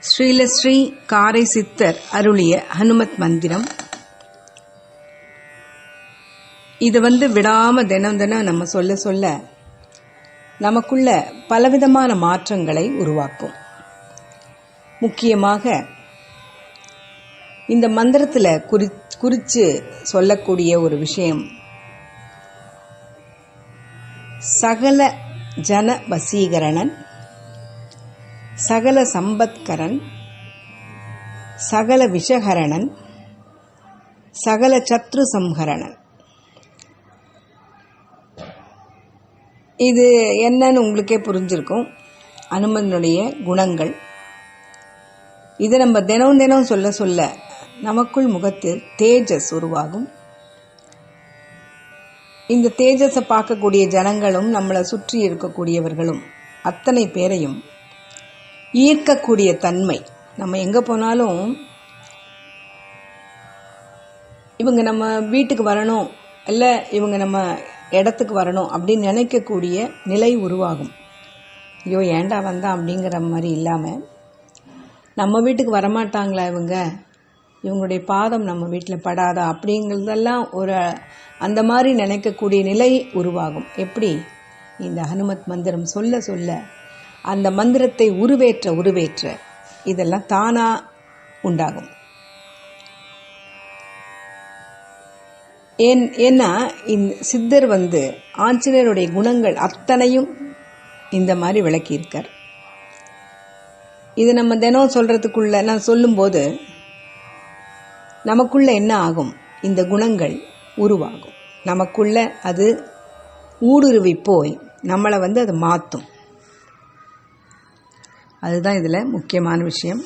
ஸ்ரீலஸ்ரீ காரை சித்தர் அருளிய ஹனுமத் மந்திரம். இது வந்து விடாம தினம் தினம் நம்ம சொல்ல சொல்ல நமக்குள்ள பலவிதமான மாற்றங்களை உருவாக்கும். முக்கியமாக இந்த மந்திரத்தில் குறி குறித்து சொல்லக்கூடிய ஒரு விஷயம். சகல ஜன வசீகரணன் சகல சம்பத்கரன் சகல விஷகரணன் சகல சத்ரு சம்ஹரணன். இது என்னன்னு உங்களுக்கே புரிஞ்சிருக்கும். அனுமனுடைய குணங்கள். இது நம்ம தினம் தினம் சொல்ல சொல்ல நமக்குள் முகத்தில் தேஜஸ் உருவாகும். இந்த தேஜஸை பார்க்கக்கூடிய ஜனங்களும் நம்மளை சுற்றி இருக்கக்கூடியவர்களும் அத்தனை பேரையும் ஈர்க்கக்கூடிய தன்மை. நம்ம எங்கே போனாலும் இவங்க நம்ம வீட்டுக்கு வரணும் இல்லை இவங்க நம்ம இடத்துக்கு வரணும் அப்படின்னு நினைக்கக்கூடிய நிலை உருவாகும். ஐயோ ஏண்டா வந்தா அப்படிங்கிற மாதிரி இல்லாமல் நம்ம வீட்டுக்கு வரமாட்டாங்களா இவங்க? இவங்களுடைய பாதம் நம்ம வீட்டில் படாதா அப்படிங்கிறதெல்லாம் ஒரு அந்த மாதிரி நினைக்கக்கூடிய நிலை உருவாகும். எப்படி? இந்த ஹனுமத் மந்திரம் சொல்ல சொல்ல அந்த மந்திரத்தை உருவேற்ற உருவேற்ற. இதெல்லாம் தானா உண்டாகும். ஏன் ஏன்னா இந்த சித்தர் வந்து ஆஞ்சநேயருடைய குணங்கள் அத்தனையும் இந்த மாதிரி விளக்கியிருக்கார். இது நம்ம தினம் சொல்றதுக்குள்ள நான் சொல்லும்போது நமக்குள்ள என்ன ஆகும்? இந்த குணங்கள் உருவாகும். நமக்குள்ள அது ஊடுருவி போய் நம்மளை வந்து அது மாற்றும் அதுதான் இதில் முக்கியமான விஷயம்.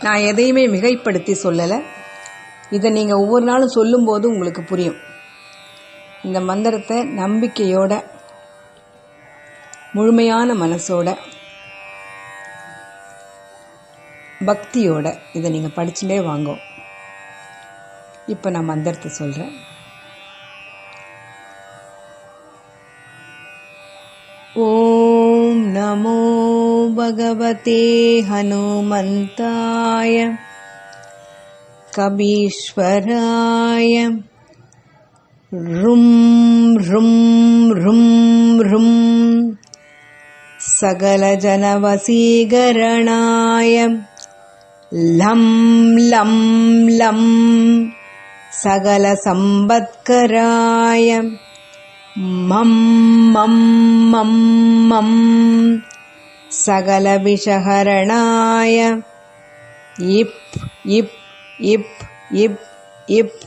நான் எதையுமே மிகைப்படுத்தி சொல்லலை. இதை நீங்கள் ஒவ்வொரு நாளும் சொல்லும்போது உங்களுக்கு புரியும். இந்த மந்திரத்தை நம்பிக்கையோட முழுமையான மனசோட பக்தியோட இதை நீங்கள் படிச்சுட்டே வாங்கோ. இப்போ நான் மந்திரத்தை சொல்கிறேன் ஓ नमो भगवते हनुमन्ताय कबीश्वराय। रुं रुं रुं रुं। सकलजनवसीकरणाय। लं लं लं सकलसम्पत्कराय मं मं मं मं सकलविषहरणाय इप् इप् इप् इप् इप्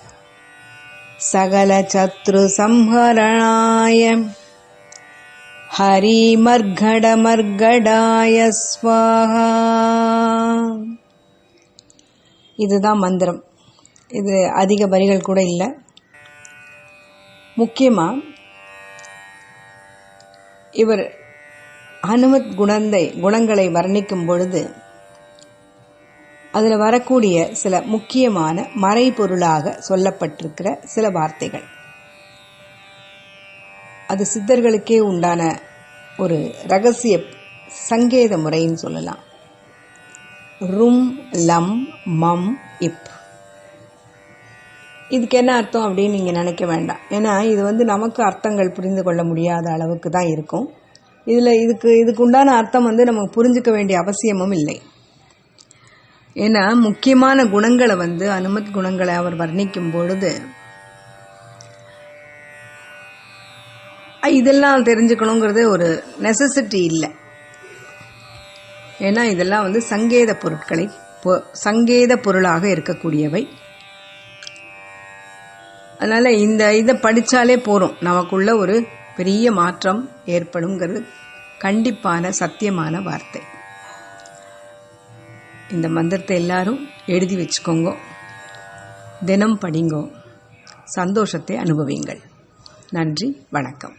सकलचत्रुसंहरणाय ஹரிமர்கடமர்கடாய ஸ்வாஹா இதுதான் மந்திரம் இது அதிக வரிகள் கூட இல்லை முக்கியமாக இவர் அனுமத் குணந்தை குணங்களை வர்ணிக்கும் பொழுது அதில் வரக்கூடிய சில முக்கியமான மறைபொருளாக சொல்லப்பட்டிருக்கிற சில வார்த்தைகள். அது சித்தர்களுக்கே உண்டான ஒரு ரகசிய சங்கேத முறைன்னு சொல்லலாம். ரும் லம் மம் இப். இதுக்கு என்ன அர்த்தம் அப்படின்னு நீங்கள் நினைக்க வேண்டாம். ஏன்னா இது வந்து நமக்கு அர்த்தங்கள் புரிந்து கொள்ள முடியாத அளவுக்கு தான் இருக்கும். இதில் இதுக்கு இதுக்கு உண்டான அர்த்தம் வந்து நமக்கு புரிஞ்சுக்க வேண்டிய அவசியமும் இல்லை. ஏன்னா முக்கியமான குணங்களை வந்து அனுமத் குணங்களை அவர் வர்ணிக்கும் பொழுது இதெல்லாம் தெரிஞ்சுக்கணுங்கிறது ஒரு நெசசிட்டி இல்லை. ஏன்னா இதெல்லாம் வந்து சங்கேத பொருட்களை சங்கேத பொருளாக இருக்கக்கூடியவை. அதனால் இந்த இதை படித்தாலே போகிறோம் நமக்குள்ள ஒரு பெரிய மாற்றம் ஏற்படுங்கிறது கண்டிப்பான சத்தியமான வார்த்தை. இந்த மந்திரத்தை எல்லாரும் எழுதி வச்சுக்கோங்க. தினம் படிங்கோ. சந்தோஷத்தை அனுபவிங்கள் நன்றி வணக்கம்.